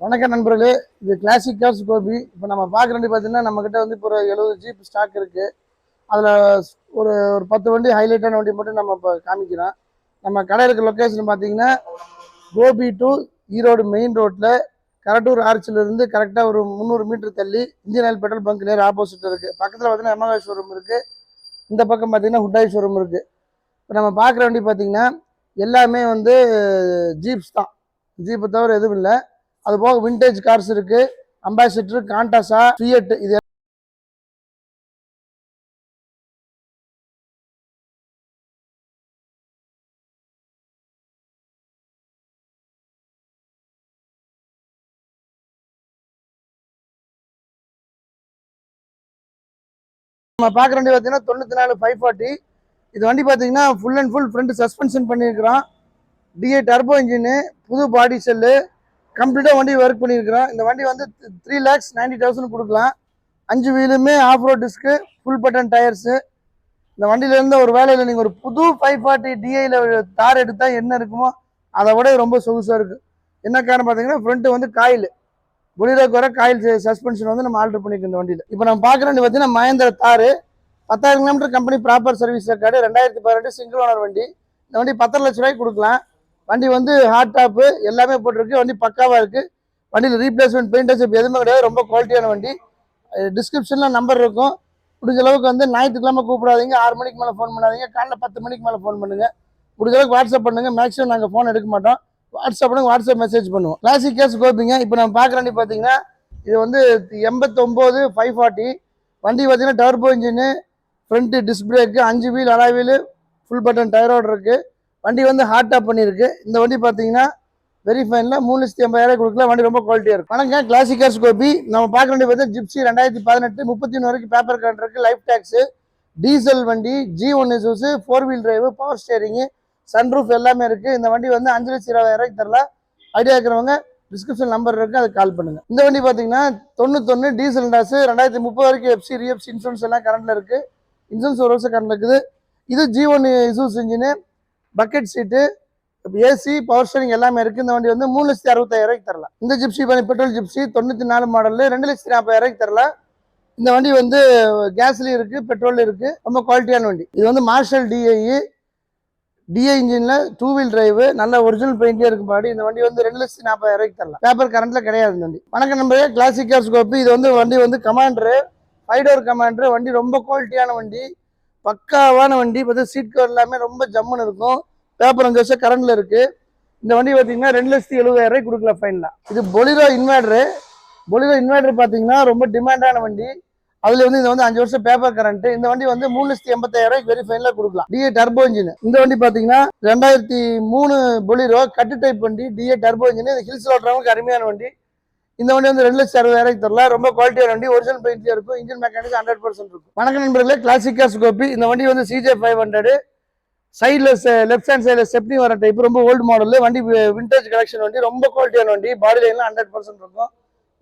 வணக்கம் நண்பர்களே இது கிளாசிக் கார்ஸ் கோபி. இப்போ நம்ம பார்க்குற வண்டி பார்த்தீங்கன்னா நம்மக்கிட்ட வந்து இப்போ ஒரு எழுபது ஜீப் ஸ்டாக் இருக்குது அதில் ஒரு ஒரு பத்து வண்டி ஹைலைட்டான வண்டி மட்டும் நம்ம இப்போ காமிக்கிறோம். நம்ம கடை இருக்க லொக்கேஷன் பார்த்தீங்கன்னா கோபி டு ஈரோடு மெயின் ரோட்டில் கரட்டூர் ஆர்ச்சிலிருந்து கரெக்டாக ஒரு முந்நூறு மீட்டர் தள்ளி இந்தியன் ஆயில் பெட்ரோல் பங்க் நேர் ஆப்போசிட் இருக்குது பக்கத்தில் பார்த்தீங்கன்னா எமகா ஷோரூம் இருக்குது இந்த பக்கம் பார்த்தீங்கன்னா ஹுட்டாய் ஷோரூம் இருக்குது இப்போ நம்ம பார்க்குற வண்டி பார்த்தீங்கன்னா எல்லாமே வந்து ஜீப்ஸ் தான். ஜீப்பை தவிர எதுவும் இல்லை. அது போக விண்டேஜ் கார்ஸ் இருக்கு அம்பாசிடர் காண்டாசா ஃபியட் இது நம்ம பார்க்குற வண்டி பார்த்தீங்கன்னா தொண்ணூற்றி நாலு ஃபைவ் ஃபார்ட்டி இது வண்டி பார்த்தீங்கன்னா full and full front suspension பண்ணியிருக்கிறோம் டிஏ டர்போ இன்ஜினு புது பாடி செல்லு கம்ப்ளீட்டாக வண்டி ஒர்க் பண்ணியிருக்கிறோம். இந்த வண்டி வந்து த்ரீ லேக்ஸ் நைன்டி தௌசண்ட் கொடுக்கலாம். அஞ்சு வீலுமே off road disc full button tyres இந்த வண்டியிலேருந்து ஒரு வேலையில் நீங்கள் ஒரு புது ஃபைவ் ஃபார்ட்டி டிஐயில் தார் எடுத்தால் என்ன இருக்குமோ அதை விட ரொம்ப சொகுசாக இருக்குது என்ன காரணம் பார்த்தீங்கன்னா ஃப்ரண்ட்டு வந்து காயில் புலிரோக்கு வர காயில் சஸ்பென்ஷன் வந்து நம்ம ஆல்டர் பண்ணியிருக்கோம் இந்த வண்டியில். இப்போ நம்ம பார்க்குற வண்டி பார்த்தீங்கன்னா மகேந்திர தார். பத்தாயிரம் kilometre company proper service record ரெண்டாயிரத்தி பதினெட்டு சிங்கிள் ஓனர் வண்டி. இந்த வண்டி பத்தரை லட்ச ரூபாய்க்கு கொடுக்கலாம். வண்டி வந்து ஹாட் டாப்பு எல்லாமே போட்டிருக்கு. வண்டி பக்காவாக இருக்குது வண்டியில் ரீப்ளேஸ்மெண்ட் பெயிண்டர்ஸ் இப்போ எதுவுமே கிடையாது. ரொம்ப குவாலிட்டியான வண்டி. டிஸ்கிரிப்ஷனில் நம்பர் இருக்கும். முடிஞ்ச அளவுக்கு வந்து ஞாயிற்றுக்கிழமை கூப்பிடாதீங்க. ஆறு மணிக்கு மேலே ஃபோன் பண்ணாதீங்க. காலைல பத்து மணிக்கு மேலே ஃபோன் பண்ணுங்கள் முடிஞ்ச அளவுக்கு வாட்ஸ்அப் பண்ணுங்கள் மேக்ஸிமம் நாங்கள் ஃபோன் எடுக்க மாட்டோம். வாட்ஸ்அப் பண்ணுங்க. வாட்ஸ்அப் மெசேஜ் பண்ணுவோம். கிளாசிக் கேஸ் கோபிங்க. இப்போ நம்ம பார்க்குற வண்டி பார்த்தீங்கன்னா இது வந்து எண்பத்தொம்போது ஃபைவ் ஃபார்ட்டி வண்டி பார்த்தீங்கன்னா turbo engine front disc brake அஞ்சு wheel alloy wheel full button டயரோடு இருக்குது வண்டி வந்து ஹாட் டாப் பண்ணியிருக்கு. இந்த வண்டி பார்த்தீங்கன்னா வெரி ஃபைனில் மூணு லட்சத்தி ஐம்பதாயிரம் கொடுக்கல வண்டி ரொம்ப குவாலிட்டியாக இருக்கும் வணக்கம் கிளாசிக்கர்ஸ் கோபி. நம்ம பார்க்க வேண்டிய பார்த்தா ஜிப்சி ரெண்டாயிரத்தி பதினெட்டு முப்பத்தி ஒன்று வரைக்கும் பேப்பர் கரண்ட் இருக்குது லைஃப் டேக்ஸு டீசல் வண்டி G one Isuzu four wheel drive power steering sunroof எல்லாமே இருக்குது இந்த வண்டி வந்து அஞ்சு லட்சம் இருபதாயிரம் தரல. ஐடியா இருக்கிறவங்க டிஸ்கிரிப்ஷன் நம்பர் இருக்குது அதுக்கு கால் பண்ணுங்கள் இந்த வண்டி பார்த்தீங்கன்னா தொண்ணூத்தொன்று டீசல் டாஸு ரெண்டாயிரத்தி முப்பது வரைக்கும் எஃப்சி ரிஎஃப்சி இன்சூரன்ஸ் எல்லாம் கரண்டில் இருக்குது இன்சூரன்ஸ் ஒரு வருஷம் கரண்ட் இருக்குது. இது G one Isuzu engine bucket seat AC power steering எல்லாமே இருக்குது இந்த வண்டி வந்து மூணு லட்சத்தி அறுபத்தாயிரம் தரலாம். இந்த ஜிப்சி பண்ணி பெட்ரோல் ஜிப்சி தொண்ணூற்றி நாலு மாடலு ரெண்டு லட்சத்தி நாற்பதாயிரம் தரலாம். இந்த வண்டி வந்து கேஸ்லேயும் இருக்குது பெட்ரோல் இருக்குது ரொம்ப குவாலிட்டியான வண்டி. இது வந்து மார்ஷல் டிஐஇ டிஐ இன்ஜினில் டூ வீல் டிரைவு நல்ல ஒரிஜினல் பெயிண்டே இருக்கும் பாடி இந்த வண்டி வந்து ரெண்டு லட்சத்தி நாற்பதாயிரம் தரலாம். பேப்பர் கரண்ட்ல கிடையாது இந்த வண்டி. வணக்கம் நம்பரே கிளாசிக் கார்ஸ் கோப்பி இது வந்து வண்டி வந்து கமாண்டரு ஃபைவ் டோர் கமாண்டரு வண்டி ரொம்ப குவாலிட்டியான வண்டி. பக்காவான வண்டி. பார்த்து சீட் கவர் எல்லாமே ரொம்ப ஜம்முன்னு இருக்கும். பேப்பர் அஞ்சு வருஷம் கரண்ட்ல இருக்கு. இந்த வண்டி பார்த்தீங்கன்னா ரெண்டு லட்சத்தி எழுபதாயிரம் ரூபாய் கொடுக்கலாம் ஃபைனலாக இது பொலிரோ இன்வெர்டரு பொலிரோ இன்வெர்டர் பார்த்தீங்கன்னா ரொம்ப டிமாண்டான வண்டி. அதுல வந்து இது வந்து அஞ்சு வருஷம் பேப்பர் கரண்ட் இந்த வண்டி வந்து மூணு லட்சத்தி எண்பத்தாயிரம் வெரி ஃபைனலாக கொடுக்கலாம். டிஏ டர்போ இன்ஜின் இந்த வண்டி பாத்தீங்கன்னா ரெண்டாயிரத்தி மூணு பொலிரோ கட்டு டைப் வண்டி. டிஏ டர்போ இன்ஜின் இது ஹில்ஸ் ஓட்டுறவங்களுக்கு அருமையான வண்டி. இந்த வண்டி வந்து ரெண்டு லட்சத்தி அறுபதாயிரம் தரலாம். ரொம்ப குவாலிட்டியான வண்டி. ஒரிஜினல் பெயிண்ட்லேயே இருக்கும். இன்ஜின் மெக்கானிக் ஹண்ட்ரட் பர்சன்ட் இருக்கும். வணக்கம் நண்பர்களே. கிளாசிக் கார்ஸ் இந்த வண்டி வந்து சிஜே ஃபைவ் ஹண்ட்ரட் சைடில் லெஃப்ட் ஹேண்ட் சைடில் ஸ்டெப்னி வர டைப் ரொம்ப ஓல்டு மாடல் வண்டி விண்டேஜ் கலெக்ஷன் வண்டி ரொம்ப குவாலிட்டியான வண்டி பாடி லைன்லாம் ஹண்ட்ரட் பர்சன்ட் இருக்கும்.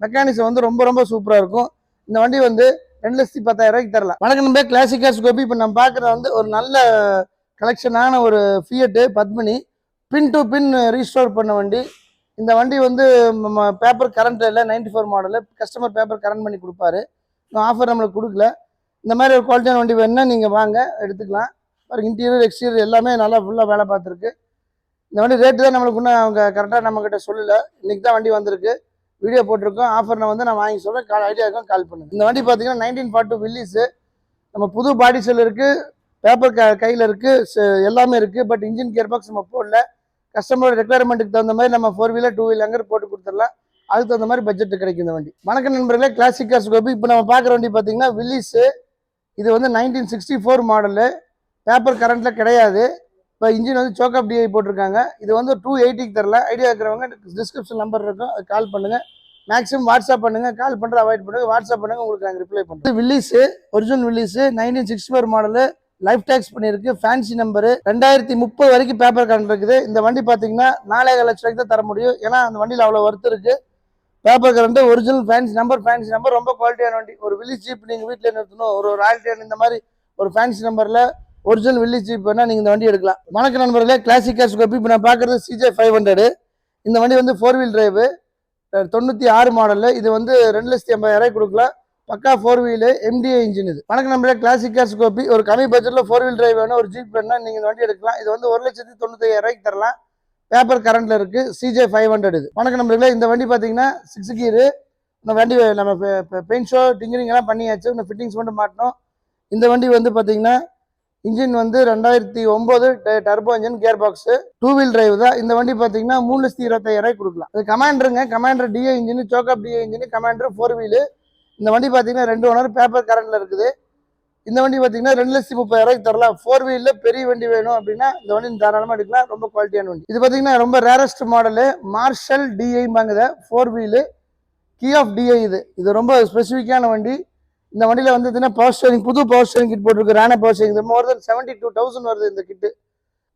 மெக்கானிக்ஸ் வந்து ரொம்ப ரொம்ப சூப்பராக இருக்கும். இந்த வண்டி வந்து ரெண்டு லட்சத்தி பத்தாயிரம் ரூபாய்க்கு தரலாம். வணக்கம் நம்ப கிளாசிக்காஸ் கோபி. இப்போ நம்ம பார்க்குறது வந்து ஒரு நல்ல கலெக்ஷனான ஒரு Fiat Padmini pin to pin restore பண்ண வண்டி. இந்த வண்டி வந்து பேப்பர் கரண்ட் இல்லை ninety four model customer paper current பண்ணி கொடுப்பாரு. ஆஃபர் நம்மளுக்கு கொடுக்கல. இந்த மாதிரி ஒரு குவாலிட்டியான வண்டி வேணுன்னா நீங்கள் வாங்க எடுத்துக்கலாம். பாருங்க இன்டீரியர் எக்ஸ்டீரியர் எல்லாமே நல்லா ஃபுல்லாக வேலை பார்த்துருக்கு. இந்த வண்டி ரேட்டு தான் நம்மளுக்கு இன்னும் அவங்க கரெக்டாக நம்மக்கிட்ட சொல்லலை. இன்னைக்கு தான் வண்டி வந்திருக்கு. வீடியோ போட்டிருக்கோம். ஆஃபரில் வந்து நான் வாங்கி சொல்கிறேன் கால் ஐடியாவுக்கும் கால் பண்ணுங்க. இந்த வண்டி பார்த்தீங்கன்னா நைன்டீன் ஃபார்ட்டி டூ வில்லிஸு நம்ம புது பாடி செல் இருக்குது பேப்பர் க கையில் இருக்குது எல்லாமே இருக்குது பட் இன்ஜின் கியர் பாக்ஸ் நம்ம போடல. கஸ்டமரோட ரெக்குவயர்மெண்ட்டுக்கு தகுந்த மாதிரி நம்ம ஃபோர் வீலர் டூ வீலர் போட்டு கொடுத்துடலாம். அதுக்கு தகுந்த மாதிரி பட்ஜெட்டு கிடைக்கும் இந்த வண்டி. வணக்கம் நண்பர்களே கிளாசிக் கார்ஸ் கோபி. இப்போ நம்ம பார்க்குற வண்டி பார்த்தீங்கன்னா வில்லிஸு இது வந்து nineteen sixty four model paper கரண்ட்டில் கிடையாது. இப்போ இன்ஜின் வந்து சோக்கப் டிஐ போட்டிருக்காங்க. இது வந்து டூ எயிட்டிக்கு தரல. ஐடியா இருக்கிறவங்க டிஸ்கிரிப்ஷன் நம்பர் இருக்கும். அது கால் பண்ணுங்கள் மேக்ஸிமம் வாட்ஸ்அப் பண்ணுங்கள் கால் பண்ணுற அவாய்ட் பண்ணுங்கள் வாட்ஸ்அப் பண்ணுங்கள் உங்களுக்கு நாங்கள் ரிப்ளை பண்ணுறோம் Willys original Willys nineteen sixty four model life tax பண்ணியிருக்கு. ஃபேன்சி நம்பரு ரெண்டாயிரத்தி முப்பது வரைக்கும் பேப்பர் கரண்ட் இருக்குது. இந்த வண்டி பார்த்தீங்கன்னா நாலே லட்ச ரூபாய்க்கு தான் தர முடியும். ஏன்னா அந்த வண்டியில் அவ்வளோ ஒர்த்து இருக்குது paper current original fancy number fancy number ரொம்ப குவாலிட்டியான வண்டி. ஒரு வில்லேஜ் ஜீப் நீங்கள் வீட்டில் நிறுத்தணும். ஒரு ராயல் டேன் இந்த மாதிரி ஒரு ஃபேன்சி நம்பரில் ஒரிஜினல் வில்லி ஜீப் வேணால் நீங்கள் இந்த வண்டி எடுக்கலாம். வணக்க நண்பர்களே கிளாசிக் காஸ் கோப்பி இப்போ நான் பார்க்குறது சிஜே ஃபைவ் ஹண்ட்ரடு இந்த வண்டி வந்து ஃபோர் வீல் டிரைவு தொண்ணூற்றி ஆறு மாடலு இது வந்து ரெண்டு லட்சத்தி ஐம்பதாயிரம் கொடுக்கலாம். பக்கா ஃபோர் வீலு எம்டிஏ இன்ஜின் இது. வணக்கம் நம்மளே கிளாசிக் கார் ஒரு கம்மி பட்ஜெட்டில் ஃபோர் வீல் டிரைவ் வேணும். ஒரு ஜீப் வேணால் நீங்கள் இந்த வண்டி எடுக்கலாம். இது வந்து ஒரு லட்சத்தி தொண்ணூத்தையாயிரம் தரலாம். பேப்பர் கரண்டில் இருக்குது சிஜே ஃபைவ் ஹண்ட்ரட் இது. வணக்கம் நம்மளே இந்த வண்டி பார்த்தீங்கன்னா சிக்ஸ் கீரு இந்த வண்டி நம்ம பெயிண்ட் ஷோ டிங்கரிங் எல்லாம் பண்ணியாச்சு. இந்த ஃபிட்டிங்ஸ் மட்டும் மாட்டணும். இந்த வண்டி வந்து பார்த்தீங்கன்னா இன்ஜின் வந்து ரெண்டாயிரத்தி ஒன்பது turbo engine gear box two wheel drive தான். இந்த வண்டி பார்த்தீங்கன்னா மூணு லட்சத்தி இருபத்தாயிரம் கொடுக்கலாம். அது கமாண்டருங்க Commander DA engine shock up DA engine Commander four wheel இந்த வண்டி பார்த்தீங்கன்னா ரெண்டு ஓனர் பேப்பர் கரண்ட்ல இருக்குது. இந்த வண்டி பார்த்தீங்கன்னா ரெண்டு லட்சத்தி முப்பதாயிரம் தரலாம். ஃபோர் வீலில் பெரிய வண்டி வேணும் அப்படின்னா இந்த வண்டி தாராளமாக எடுக்கலாம். ரொம்ப குவாலிட்டியான வண்டி. இது பார்த்தீங்கன்னா ரொம்ப rarest model Marshal டிஐம்பாங்குத four wheel key off DI இது. இது ரொம்ப ஸ்பெசிஃபிக்கான வண்டி. இந்த வண்டியில் வந்து பவர் ஸ்டேரிங் புது பவர் ஸ்டேரிங் கிட் போட்டிருக்கு Rana power steering more then seventy two thousand வருது இந்த கிட்டு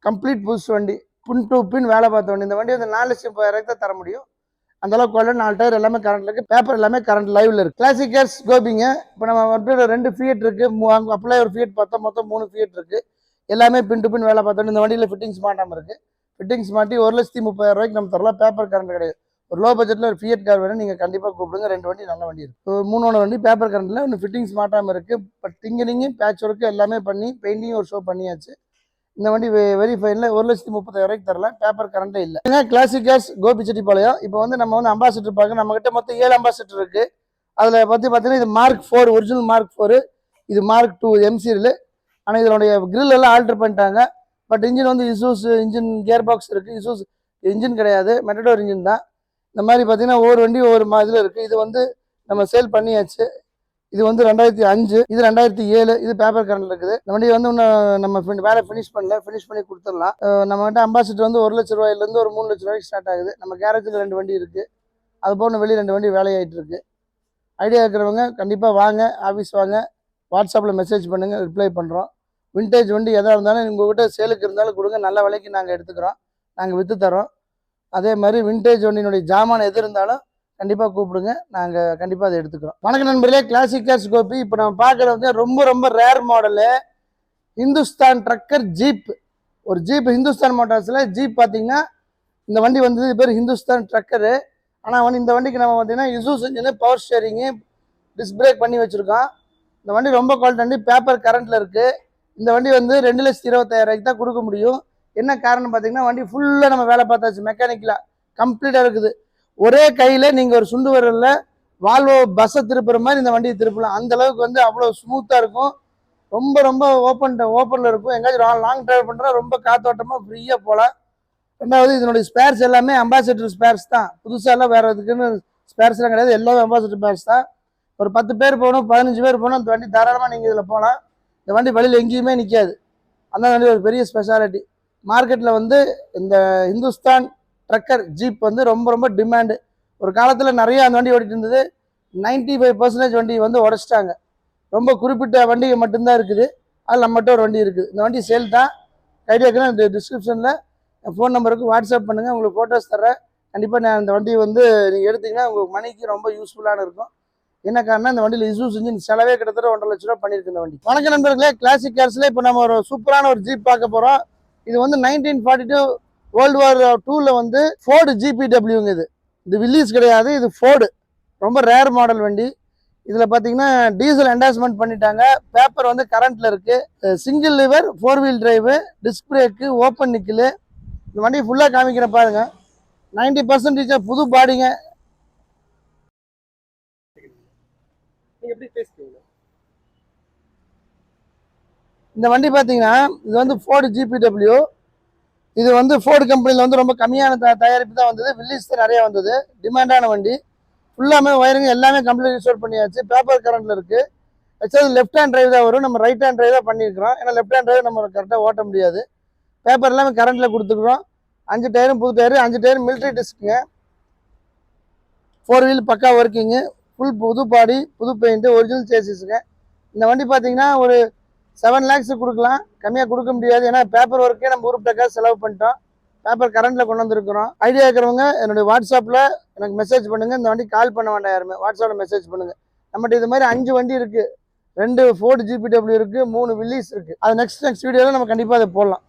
கம்ப்ளீட் புதுசு வண்டி பின் டு பின் வேலை பார்த்த வண்டி. இந்த வண்டி வந்து நாலு லட்சம் முப்பதாயிரம் தான் தர முடியும். அந்த அளவுக்கு குவாலிட்டி நாலு டயர் எல்லாமே கரண்ட்ல இருக்கு. பேப்பர் எல்லாமே கரண்ட் லைவ்ல இருக்கு. கிளாசிக் கேர்ஸ் கோபிங்க. இப்போ நம்ம வந்து ரெண்டு ஃபியட் இருக்கு. அப்ளை ஒரு ஃபியட் பார்த்தோம். மொத்தம் மூணு ஃபியட் இருக்கு. எல்லாமே பின் டு பின் வேலை பார்த்தோம் இந்த வண்டியில் ஃபிட்டிங்ஸ் மாட்டாமல் இருக்கு. ஃபிட்டிங்ஸ் மாட்டி ஒரு லட்சத்தி முப்பதாயிரம் ரூபாய்க்கு நம்ம தரலாம். பேப்பர் கரண்ட் கிடையாது. ஒரு லோ பட்ஜெட்டில் ஒரு ஃபியட் கார் வேணும். நீங்கள் கண்டிப்பாக கூப்பிடுங்க. ரெண்டு வண்டி நல்ல வண்டி இருக்கு. ஒரு மூணு வண்டி பேப்பர் கரண்ட்டில் ஒன்று ஃபிட்டிங்ஸ் மாட்டாமல் இருக்கு. பட் டிங்கரிங்கு பேட்ச் ஒர்க்கு எல்லாமே பண்ணி பெயிண்டிங் ஒரு ஷோ பண்ணியாச்சு. இந்த வண்டி வெரி ஃபைனில் ஒரு லட்சத்தி முப்பத்தாயிரம் தரல. தரலாம் பேப்பர் கரண்ட்டே இல்லை கிளாசிக் கேஸ் கோபிச்செட்டிப்பாளையம். இப்போ வந்து நம்ம வந்து அம்பாசிடர் பார்க்க நம்ம கிட்ட மொத்தம் ஏழு அம்பாசிடர் இருக்கு. அதில் பற்றி பார்த்தீங்கன்னா இது Mark four original Mark four இது மார்க் டூ எம் ஆனால் இதனுடைய கிரில் எல்லாம் ஆல்டர் பண்ணிட்டாங்க. பட் இன்ஜின் வந்து இசூஸ் இன்ஜின் கியர் பாக்ஸ் இருக்குது இசூஸ் இன்ஜின் கிடையாது. மெட்டடோர் இன்ஜின் தான். இந்த மாதிரி பார்த்தீங்கன்னா ஒவ்வொரு வண்டி ஒவ்வொரு இதில் இருக்குது இது வந்து நம்ம சேல் பண்ணியாச்சு. இது வந்து ரெண்டாயிரத்தி அஞ்சு இது ரெண்டாயிரத்தி ஏழு இது பேப்பர் கரண்ட் இருக்குது. இந்த வண்டி வந்து இன்னும் நம்ம வேலை ஃபினிஷ் பண்ணல. ஃபினிஷ் பண்ணி கொடுத்துடலாம். அஹ் நம்ம அம்பாசிடர் வந்து ஒரு லட்ச ரூபாயிலேருந்து ஒரு மூணு லட்ச ரூபாய்க்கு ஸ்டார்ட் ஆகுது. நம்ம கேரேஜில் ரெண்டு வண்டி இருக்குது அது போன வெளியே ரெண்டு வண்டி வேலையாயிட்டு இருக்கு. ஐடியா இருக்கிறவங்க கண்டிப்பாக வாங்க. ஆஃபீஸ் வாங்க. வாட்ஸ்அப்பில் மெசேஜ் பண்ணுங்கள் ரிப்ளை பண்ணுறோம் விண்டேஜ் வண்டி எதாக இருந்தாலும் உங்கள்கிட்ட சேலுக்கு இருந்தாலும் கொடுங்க. நல்ல விலைக்கு நாங்கள் எடுத்துக்கிறோம். நாங்கள் விற்று தரோம் அதே மாதிரி விண்டேஜ் வண்டியினுடைய ஜாமான் எது இருந்தாலும் கண்டிப்பாக கூப்பிடுங்க. நாங்கள் கண்டிப்பாக அதை எடுத்துக்கிறோம். வணக்கம் நண்பர்களே கிளாசிக் கார்ஸ் கோப்பி இப்போ நம்ம பார்க்குறது வந்து ரொம்ப ரொம்ப rare model Hindustan trekker jeep ஒரு ஜீப் ஹிந்துஸ்தான் மோட்டார்ஸில் ஜீப் பார்த்தீங்கன்னா இந்த வண்டி வந்தது பேர் ஹிந்துஸ்தான் ட்ரக்கரு ஆனால் வந்து இந்த வண்டிக்கு நம்ம பார்த்தீங்கன்னா யூசூஸ் செஞ்சு பவர் ஸ்டேரிங்கு டிஸ்க் பிரேக் பண்ணி வச்சுருக்கோம். இந்த வண்டி ரொம்ப குவாலிட்டி வண்டி பேப்பர் கரண்ட்டில் இருக்குது இந்த வண்டி வந்து ரெண்டு லட்சத்தி இருபத்தாயிரம் தான் கொடுக்க முடியும். என்ன காரணம் பார்த்தீங்கன்னா வண்டி ஃபுல்லாக நம்ம வேலை பார்த்தாச்சு. மெக்கானிக்கலாக கம்ப்ளீட்டாக இருக்குது. ஒரே கையில் நீங்கள் ஒரு சுண்டு வரல வால்வோ பஸ்ஸை திருப்புற மாதிரி இந்த வண்டியை திருப்பலாம். அந்த அளவுக்கு வந்து அவ்வளோ ஸ்மூத்தாக இருக்கும். ரொம்ப ரொம்ப ஓப்பன் ஓப்பனில் இருக்கும். எங்கேயாச்சும் லாங் ட்ரைவ் பண்ணுறா ரொம்ப காத்தோட்டமாக ஃப்ரீயாக போகலாம். ரெண்டாவது இதனுடைய ஸ்பேர்ஸ் எல்லாமே அம்பாசிடர் ஸ்பேர்ஸ் தான். புதுசாக எல்லாம் வேறு இதுக்குன்னு ஸ்பேர்ஸ்லாம் கிடையாது. எல்லாமே அம்பாசிடர் ஸ்பேர்ஸ் தான். ஒரு பத்து பேர் போகணும் பதினஞ்சு பேர் போகணும் இந்த வண்டி தாராளமாக நீங்கள் இதில் போகலாம். இந்த வண்டி வழியில் எங்கேயுமே நிற்காது அந்த வண்டி ஒரு பெரிய ஸ்பெஷாலிட்டி மார்க்கெட்டில் வந்து இந்த இந்துஸ்தான் ட்ரக்கர் ஜீப் வந்து ரொம்ப ரொம்ப டிமாண்டு ஒரு காலத்தில் நிறையா அந்த வண்டி ஓடிட்டு இருந்தது. 95% ஃபைவ் பர்சன்டேஜ் வண்டி வந்து உடச்சிட்டாங்க. ரொம்ப குறிப்பிட்ட வண்டிகள் மட்டும்தான் இருக்குது. அதில் நம்மகிட்ட ஒரு வண்டி இருக்குது. இந்த வண்டி சேல் தான். ஐடியாக்கெல்லாம் இந்த டிஸ்கிரிப்ஷனில் என் ஃபோன் நம்பருக்கு வாட்ஸ்அப் பண்ணுங்கள் உங்களுக்கு ஃபோட்டோஸ் தர்றேன். கண்டிப்பாக நான் இந்த வண்டியை வந்து நீங்கள் எடுத்தீங்கன்னா உங்களுக்கு மணிக்கு ரொம்ப யூஸ்ஃபுல்லான இருக்கும். என்ன காரணம் இந்த வண்டியில் இசூஸ் செஞ்சு செலவே கிட்டத்தட்ட ஒன்றரை லட்ச ரூபா பண்ணியிருக்கு இந்த வண்டி. வணக்க நண்பர்களே. கிளாசிக் கார்ஸில் இப்போ நம்ம ஒரு சூப்பரான ஒரு ஜீப் பார்க்க போகிறோம் இது வந்து nineteen forty two world war டூவில் வந்து ஃபோர்டு ஜிபிடபிள்யூங்க இது. இது வில்லிஸ் கிடையாது இது ஃபோர்டு ரொம்ப ரேர் மாடல் வண்டி. இதில் பார்த்தீங்கன்னா டீசல் என்டாஸ்மெண்ட் பண்ணிட்டாங்க. பேப்பர் வந்து கரண்ட்டில் இருக்குது single lever four wheel drive disc brake open nickel இந்த வண்டி ஃபுல்லாக காமிக்கிற பாருங்க. நைன்டி பர்சன்டேஜ் புது பாடிங்க நீங்கள் எப்படி பேசுகிறீங்க இந்த வண்டி பார்த்தீங்கன்னா இது வந்து ஃபோர்டு ஜிபிடபிள்யூ இது வந்து ஃபோர்டு கம்பெனியில் வந்து ரொம்ப கம்மியான த தயாரிப்பு தான் வந்தது. வில்லிஸ் தான் நிறைய வந்தது. டிமாண்டான வண்டி. ஃபுல்லாமே ஒயரிங் எல்லாமே கம்ப்ளீட் இன்ஸ்டால் பண்ணியாச்சு. பேப்பர் கரண்ட்டில் இருக்குது ஆக்சுவலாக லெஃப்ட் ஹேண்ட் ட்ரைவ் தான் வரும். நம்ம ரைட் ஹேண்ட் ட்ரைவ் தான் பண்ணியிருக்கிறோம். ஏன்னா லெஃப்ட் ஹேண்ட் ட்ரைவ் நம்ம கரெக்டாக ஓட்ட முடியாது. பேப்பர் எல்லாமே கரண்டில் கொடுத்துக்கிறோம். அஞ்சு டயரும் புது டயரு அஞ்சு டயரும் மிலிட்ரி டிஸ்க்குங்க ஃபோர் வீல் பக்கா ஒர்க்கிங்கு ஃபுல் புது பாடி புது பெயிண்ட்டு ஒரிஜினல் சேசிஸுங்க இந்த வண்டி பார்த்தீங்கன்னா ஒரு செவன் லேக்ஸ் கொடுக்கலாம். கம்மியாக கொடுக்க முடியாது. ஏன்னா பேப்பர் ஒர்க்கே நம்ம உருப்பிட்ட செலவு பண்ணிட்டோம். பேப்பர் கரண்ட்டில் கொண்டு வந்திருக்கிறோம். ஐடியா இருக்கிறவங்க என்னுடைய வாட்ஸ்அப்பில் எனக்கு மெசேஜ் பண்ணுங்கள் இந்த வண்டி கால் பண்ண வேண்டாம் யாருமே. வாட்ஸ்அப்பில் மெசேஜ் பண்ணுங்கள் நம்மகிட்ட இது மாதிரி அஞ்சு வண்டி இருக்குது ரெண்டு ஃபோர்டு ஜிபிடபிள்யூ இருக்குது மூணு வில்லிஸ் இருக்குது அது நெக்ஸ்ட் நெக்ஸ்ட் வீடியோவில் நம்ம கண்டிப்பாக அதை போடலாம்.